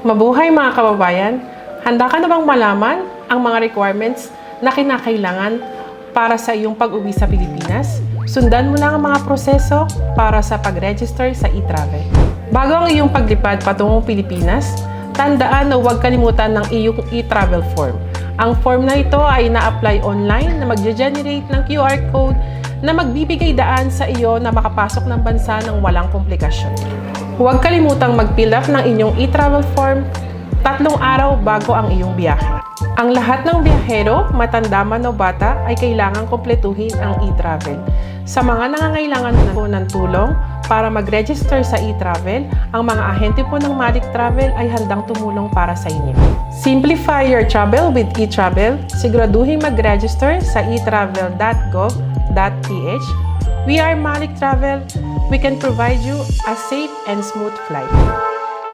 Mabuhay mga kababayan! Handa ka na bang malaman ang mga requirements na kinakailangan para sa iyong pag-uwi sa Pilipinas? Sundan mo lang ang mga proseso para sa pag-register sa e-travel. Bago ang iyong paglipad patungong Pilipinas, tandaan na huwag kalimutan ng iyong e-travel form. Ang form na ito ay na-apply online na magge-generate ng QR code na magbibigay daan sa iyo na makapasok ng bansa ng walang komplikasyon. Huwag kalimutang mag-fill up ng inyong e-travel form tatlong araw bago ang iyong biyahe. Ang lahat ng biyahero, matanda man o bata, ay kailangang kompletuhin ang e-travel. Sa mga nangangailangan po ng tulong para mag-register sa e-travel, ang mga ahente po ng Malik Travel ay handang tumulong para sa inyo. Simplify your travel with e-travel. Siguraduhin mag-register sa etravel.gov.ph. We are Malik Travel. We can provide you a safe and smooth flight.